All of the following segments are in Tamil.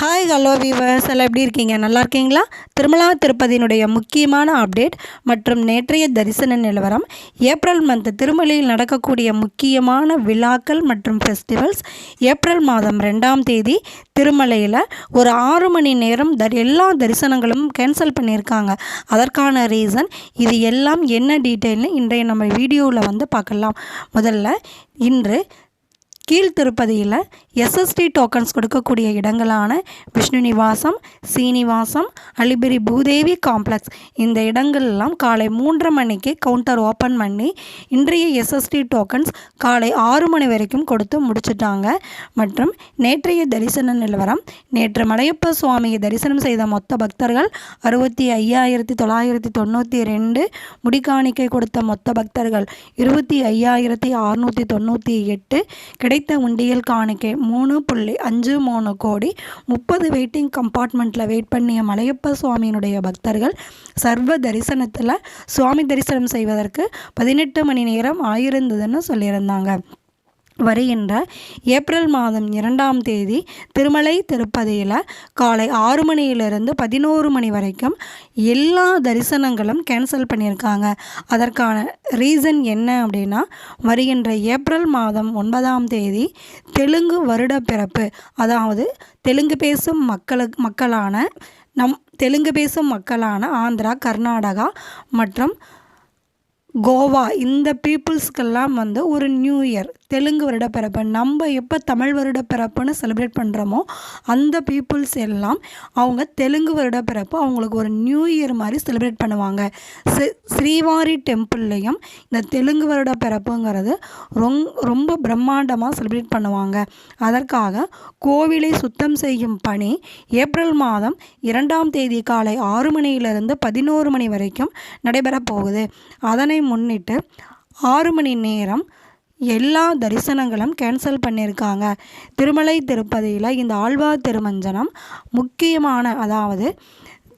ஹாய் ஹலோ வீவர்ஸ் எல்லாம் எப்படி இருக்கீங்க? நல்லா இருக்கீங்களா? திருமலா திருப்பதியினுடைய முக்கியமான அப்டேட் மற்றும் நேற்றைய தரிசன நிலவரம். ஏப்ரல் மந்த் திருமலையில் நடக்கக்கூடிய முக்கியமான விழாக்கள் மற்றும் ஃபெஸ்டிவல்ஸ் ஏப்ரல் மாதம் ரெண்டாம் தேதி திருமலையில் ஒரு ஆறு மணி நேரம் தர் எல்லா தரிசனங்களும் கேன்சல் பண்ணியிருக்காங்க. அதற்கான ரீசன் இது எல்லாம் என்ன டீட்டெயில்னு இன்றைய நம்ம வீடியோவில் வந்து பார்க்கலாம். முதல்ல இன்று கீழ்த்திருப்பதியில் எஸ்எஸ்டி டோக்கன்ஸ் கொடுக்கக்கூடிய இடங்களான விஷ்ணு நிவாசம் சீனிவாசம் அலிபிரி பூதேவி காம்ப்ளெக்ஸ் இந்த இடங்கள்லாம் காலை மூன்றரை மணிக்கு கவுண்டர் ஓப்பன் பண்ணி இன்றைய எஸ்எஸ்டி டோக்கன்ஸ் காலை ஆறு மணி வரைக்கும் கொடுத்து முடிச்சிட்டாங்க. மற்றும் நேற்றைய தரிசன நிலவரம் நேற்று மலையப்ப சுவாமியை தரிசனம் செய்த மொத்த பக்தர்கள் அறுபத்தி ஐயாயிரத்தி தொள்ளாயிரத்தி தொண்ணூற்றி ரெண்டு முடிக்காணிக்கை கொடுத்த மொத்த பக்தர்கள் இருபத்தி ஐயாயிரத்தி அறுநூற்றி தொண்ணூற்றி எட்டு. கிடை கிடைத்த உண்டியல் காணிக்கை மூணு புள்ளி அஞ்சு மூணு கோடி முப்பது வெயிட்டிங் கம்பார்ட்மெண்ட்டில் வெயிட் பண்ணிய மலையப்ப சுவாமியினுடைய பக்தர்கள் சர்வ தரிசனத்தில் சுவாமி தரிசனம் செய்வதற்கு பதினெட்டு மணி நேரம் ஆயிருந்ததுன்னு சொல்லியிருந்தாங்க. வருகின்ற ஏப்ரல் மாதம் இரண்டாம் தேதி திருமலை திருப்பதியில் காலை ஆறு மணியிலிருந்து பதினோரு மணி வரைக்கும் எல்லா தரிசனங்களும் கேன்சல் பண்ணியிருக்காங்க. அதற்கான ரீசன் என்ன அப்படின்னா வருகின்ற ஏப்ரல் மாதம் ஒன்பதாம் தேதி தெலுங்கு வருட பிறப்பு. அதாவது தெலுங்கு பேசும் மக்களுக்கு மக்களான நம் தெலுங்கு பேசும் மக்களான ஆந்திரா கர்நாடகா மற்றும் கோவா இந்த பீப்புள்ஸ்க்கெல்லாம் வந்து ஒரு நியூ இயர் தெலுங்கு வருடப்பிறப்பு நம்ம எப்போ தமிழ் வருடப்பிறப்புன்னு செலிப்ரேட் பண்ணுறோமோ அந்த பீப்புள்ஸ் எல்லாம் அவங்க தெலுங்கு வருடப்பிறப்பு அவங்களுக்கு ஒரு நியூ இயர் மாதிரி செலிப்ரேட் பண்ணுவாங்க. ஸ்ரீவாரி டெம்பிள்லேயும் இந்த தெலுங்கு வருட பிறப்புங்கிறது ரொங் ரொம்ப பிரம்மாண்டமாக செலிப்ரேட் பண்ணுவாங்க. அதற்காக கோவிலை சுத்தம் செய்யும் பணி ஏப்ரல் மாதம் இரண்டாம் தேதி காலை ஆறு மணியிலிருந்து பதினோரு மணி வரைக்கும் நடைபெறப் போகுது அதனை முன்னிட்டு ஆறு மணி நேரம் எல்லா தரிசனங்களும் கேன்சல் பண்ணியிருக்காங்க. திருமலை திருப்பதியில் இந்த ஆழ்வார் திருமஞ்சனம் முக்கியமான அதாவது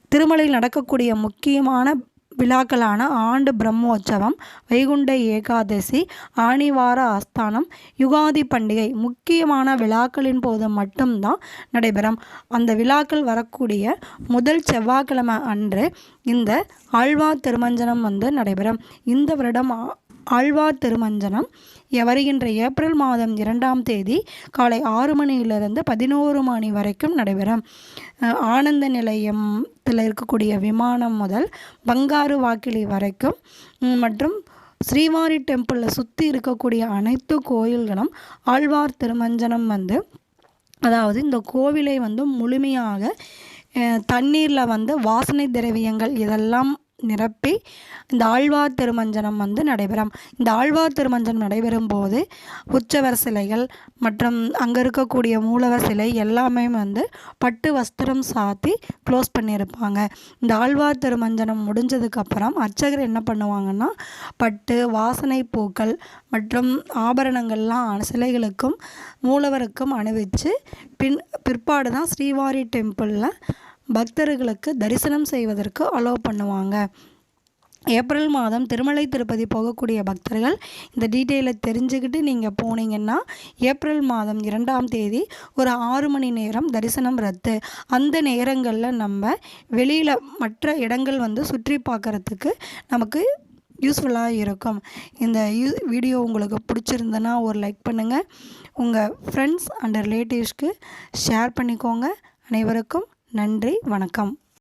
திருமலையில் நடக்கக்கூடிய முக்கியமான விழாக்களான ஆண்டு பிரம்மோற்சவம் வைகுண்ட ஏகாதசி ஆணிவார ஆஸ்தானம் யுகாதி பண்டிகை முக்கியமான விழாக்களின் போது மட்டும்தான் நடைபெறும். அந்த விழாக்கள் வரக்கூடிய முதல் செவ்வாய்க்கிழமை அன்று இந்த ஆழ்வார் திருமஞ்சனம் வந்து நடைபெறும். இந்த வருடம் ஆழ்வார் திருமஞ்சனம். வருகின்ற ஏப்ரல் மாதம் இரண்டாம் தேதி காலை ஆறு மணியிலிருந்து பதினோரு மணி வரைக்கும் நடைபெறும். ஆனந்த நிலையத்தில் இருக்கக்கூடிய விமானம் முதல் பங்காரு வாக்கிலி வரைக்கும் மற்றும் ஸ்ரீவாரி டெம்பிளில் சுற்றி இருக்கக்கூடிய அனைத்து கோயில்களும் ஆழ்வார் திருமஞ்சனம் வந்து அதாவது இந்த கோவிலை வந்து முழுமையாக தண்ணீரில் வந்து வாசனை திரவியங்கள் இதெல்லாம் நிரப்பி இந்த ஆழ்வார் திருமஞ்சனம் வந்து நடைபெறும். இந்த ஆழ்வார் திருமஞ்சனம் நடைபெறும் போது உற்சவர் சிலைகள் மற்றும் அங்கே இருக்கக்கூடிய மூலவர் சிலை எல்லாமே வந்து பட்டு வஸ்திரம் சாத்தி க்ளோஸ் பண்ணியிருப்பாங்க. இந்த ஆழ்வார் திருமஞ்சனம் முடிஞ்சதுக்கப்புறம் அர்ச்சகர் என்ன பண்ணுவாங்கன்னா பட்டு வாசனை பூக்கள் மற்றும் ஆபரணங்கள்லாம் சிலைகளுக்கும் மூலவருக்கும் அணிவிச்சு பின் பிற்பாடு தான் ஸ்ரீவாரி டெம்பிளில் பக்தர்களுக்கு தரிசனம் செய்வதற்கு அலோவ் பண்ணுவாங்க. ஏப்ரல் மாதம் திருமலை திருப்பதி போகக்கூடிய பக்தர்கள் இந்த டீட்டெயிலை தெரிஞ்சுக்கிட்டு நீங்கள் போனீங்கன்னா ஏப்ரல் மாதம் இரண்டாம் தேதி ஒரு ஆறு மணி நேரம் தரிசனம் ரத்து. அந்த நேரங்களில் நம்ம வெளியில் மற்ற இடங்கள் வந்து சுற்றி பார்க்குறதுக்கு நமக்கு யூஸ்ஃபுல்லாக இருக்கும். இந்த யூ வீடியோ உங்களுக்கு பிடிச்சிருந்தனா ஒரு லைக் பண்ணுங்கள் உங்கள் ஃப்ரெண்ட்ஸ் அண்ட் ரிலேட்டிவ்ஸ்க்கு ஷேர் பண்ணிக்கோங்க. அனைவருக்கும் நன்றி வணக்கம்.